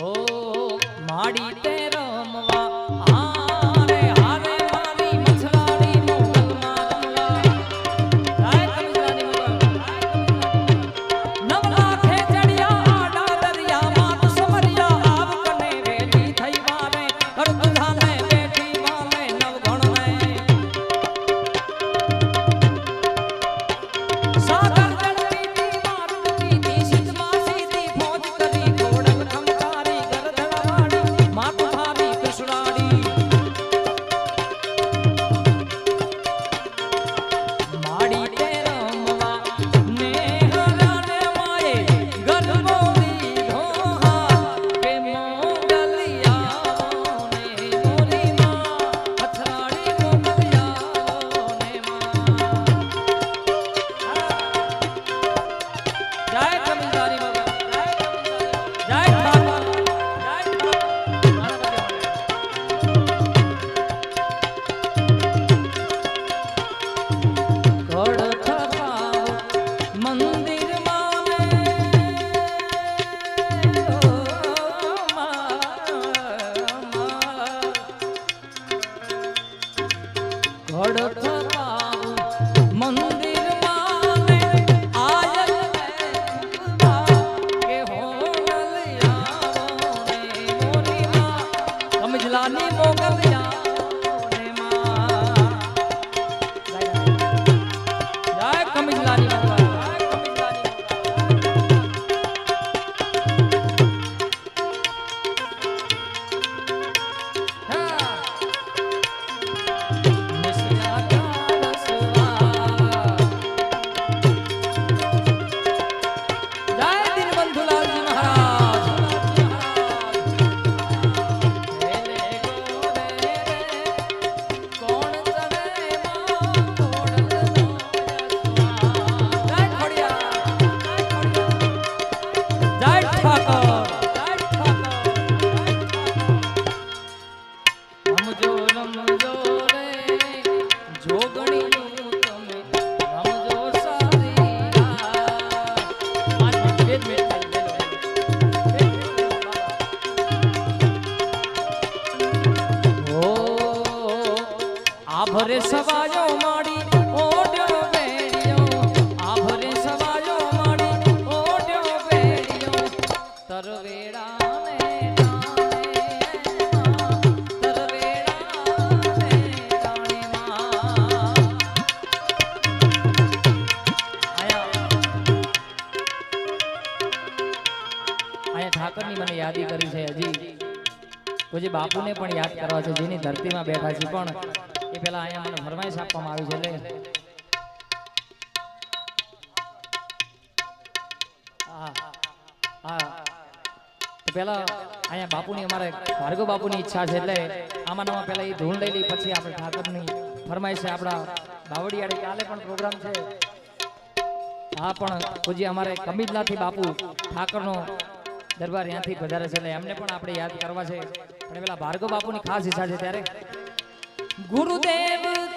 ઓ માડી તેર ભડક મન બાપુને પણ યાદ કરવા છે. જેની ધરતીમાં બેઠા છે પણ એ પેલા અહીંયા મને ફરમાઈશ આપવામાં આવી છે. પેલા અહીંયા બાપુની, અમારે ભાર્ગવ બાપુની ઈચ્છા છે એટલે આમાં નવા પેલા એ ધૂળ લઈ લઈ પછી આપણે ઠાકોરની ફરમાઈશ છે. આપણા બાવડીયાળી કાલે પણ પ્રોગ્રામ છે. હા, પણ પૂજ્ય, અમારે કમિજલાથી બાપુ ઠાકરનો દરબાર ત્યાંથી વધારે છે. એટલે એમને પણ આપણે યાદ કરવા છે. પણ પેલા ભાર્ગવ બાપુની ખાસ ઈચ્છા છે ત્યારે. ગુરુદેવ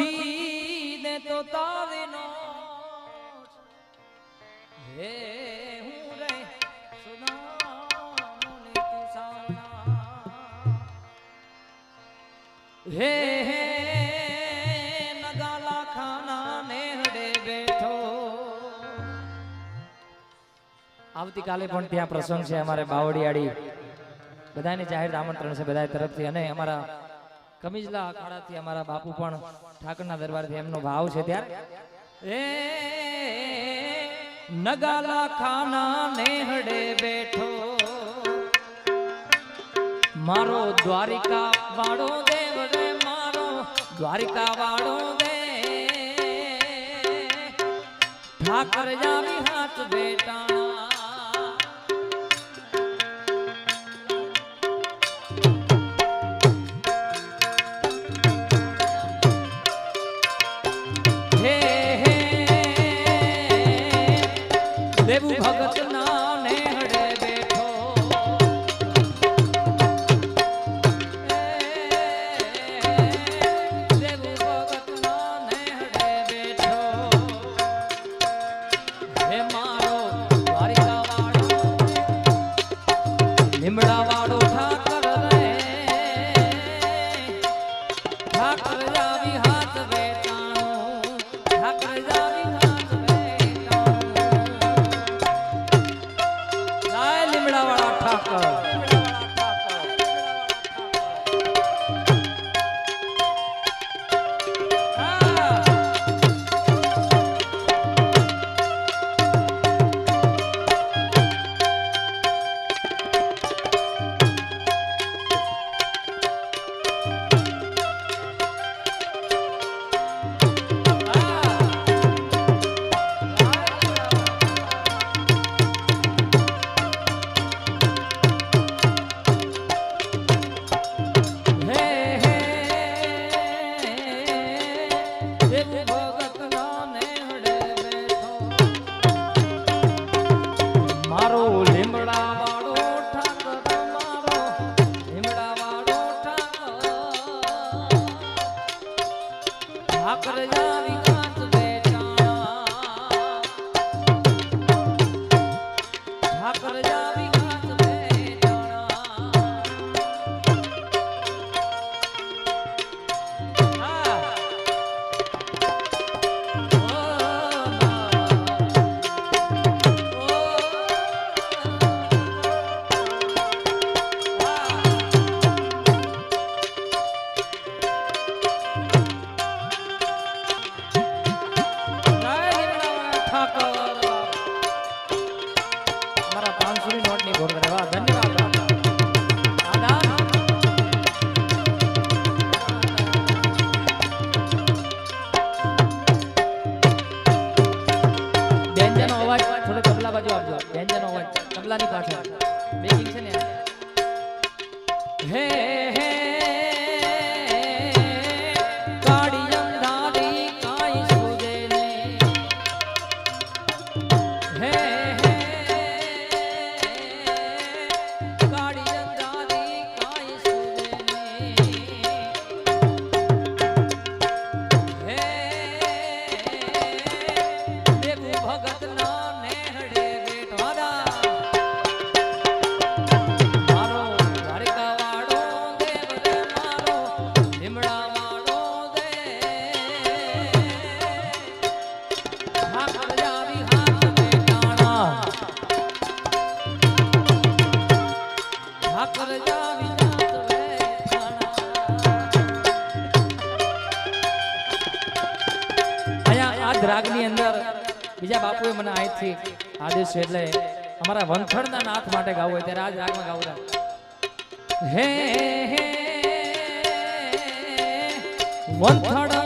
સખી તો તારે નો હે, હું રે સુના હે હે, નગાલા ખાના નેહડે બેઠો. આવતીકાલે પણ ત્યાં પ્રસંગ છે અમારે બાવળીયાળી. બધાને જાહેર આમંત્રણ છે બધા તરફથી અને અમારા કમિજલા અખાડાથી અમારા બાપુ પણ ઠાકરના દરબારથી એમનો ભાવ છે ત્યારે એ નગાલા ખાના નેહડે બેઠો. મારો દ્વારિકા વાળો દેવ રે મારો દ્વારિકા વાળો દે. ઠાકર જાવી હાથ બેટા દેવું ભગત ના Hallelujah. વંથળના નાથ માટે ગાવું હોય ત્યારે આજ રાગમાં ગાવતા હે વંથળ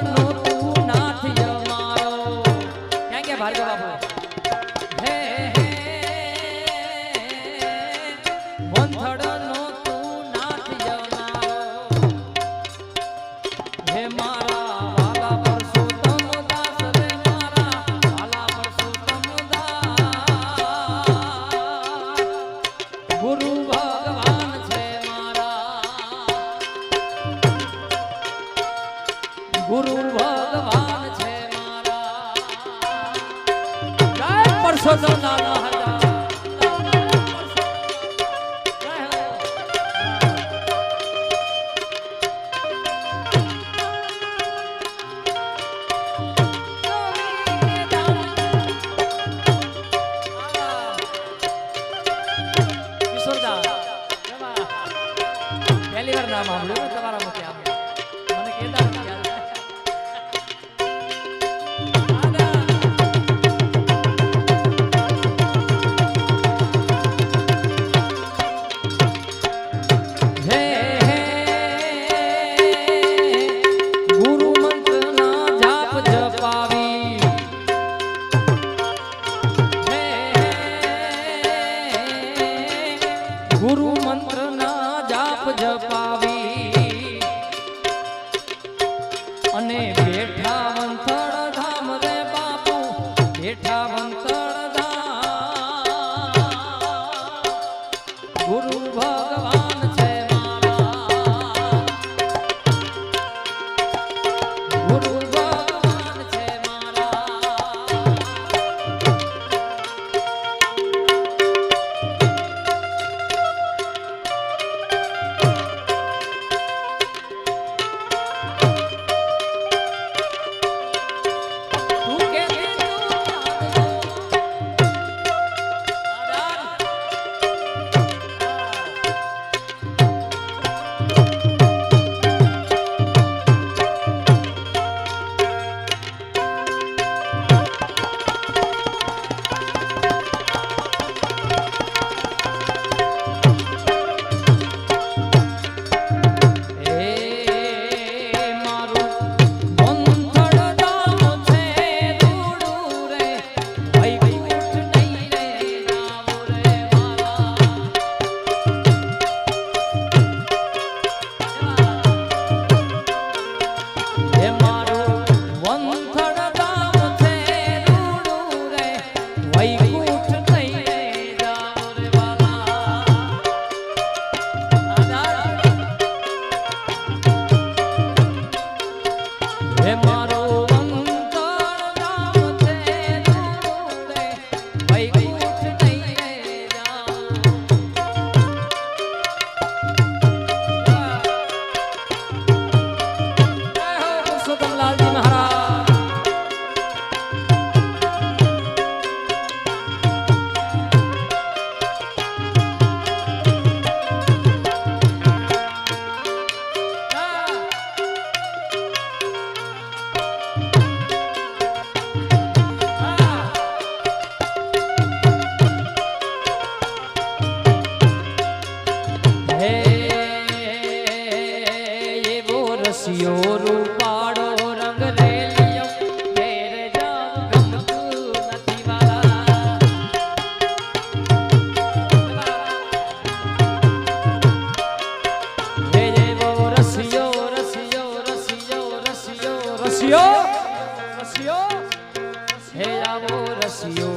આવો રસિયો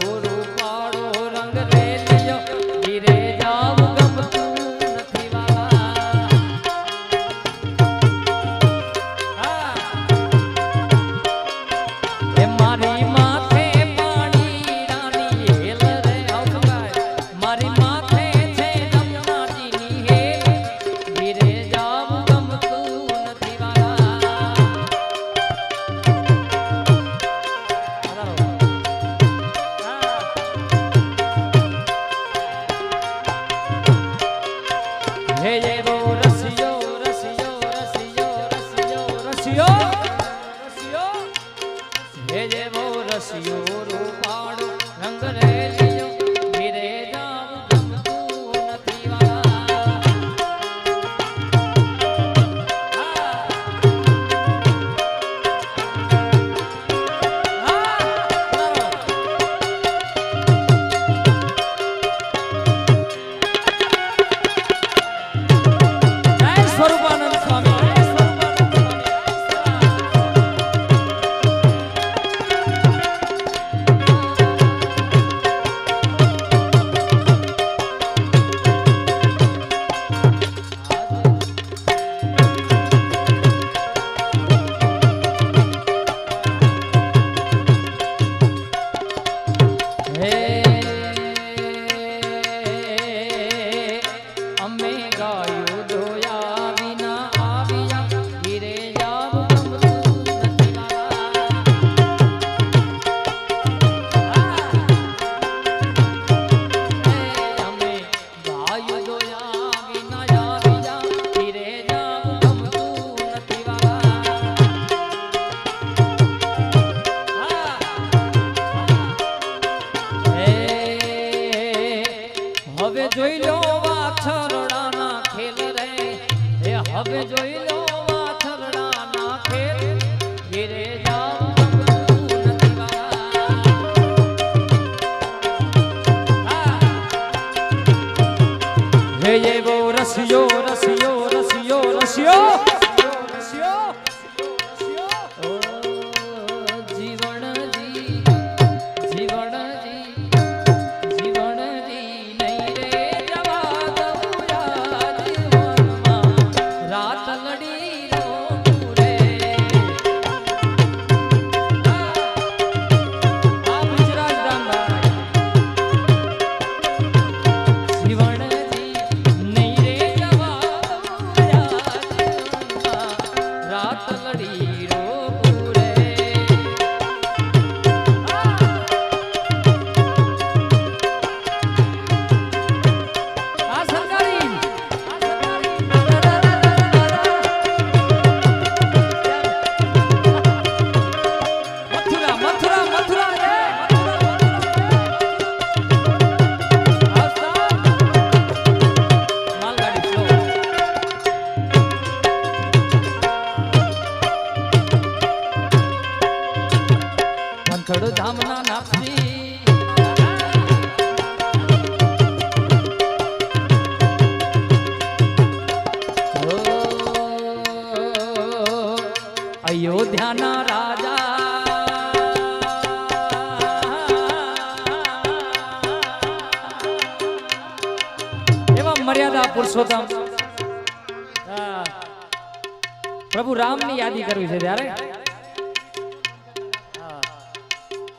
પ્રભુ રામની યાદી કરવી છે ત્યારે.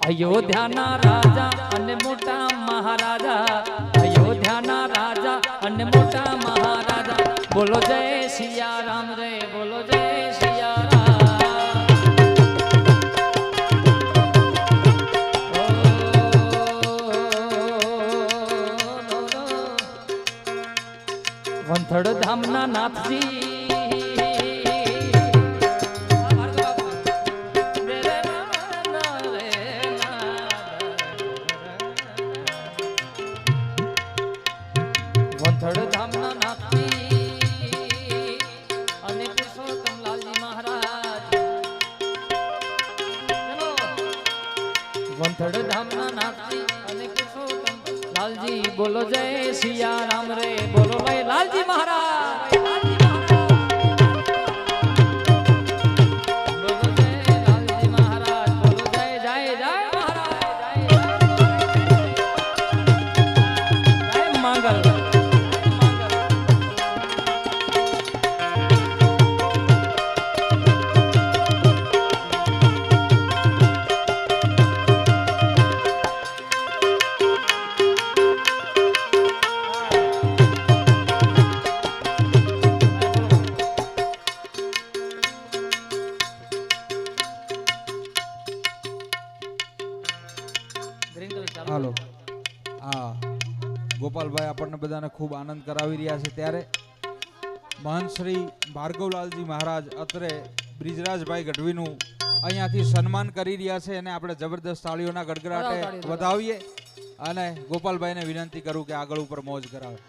અયોધ્યાના રાજા અને મોટા મહારાજા, અયોધ્યાના રાજા અને મોટા મહારાજા, બોલો જય સિયા રામ રે, બોલો જય સિયા રામ વંથડ ધામના નાથજી વંથડ ધામના નાથજી અને પુરુષોત્તમ લાલજી મહારાજ ચલો. વંથડ ધામના નાથજી અને પુરુષોત્તમ લાલજી બોલો જય સિયા રામ રે, બોલો ભાઈ લાલજી મહારાજ ખૂબ આનંદ કરાવી રહ્યા છે ત્યારે મહંત શ્રી ભાર્ગવલાલજી મહારાજ અત્રે બ્રિજરાજભાઈ ગઢવીનું અહીંયાથી સન્માન કરી રહ્યા છે અને આપણે જબરદસ્ત તાળીઓના ગડગડાટે વધાવીએ અને ગોપાલભાઈને વિનંતી કરું કે આગળ ઉપર મોજ કરાવે.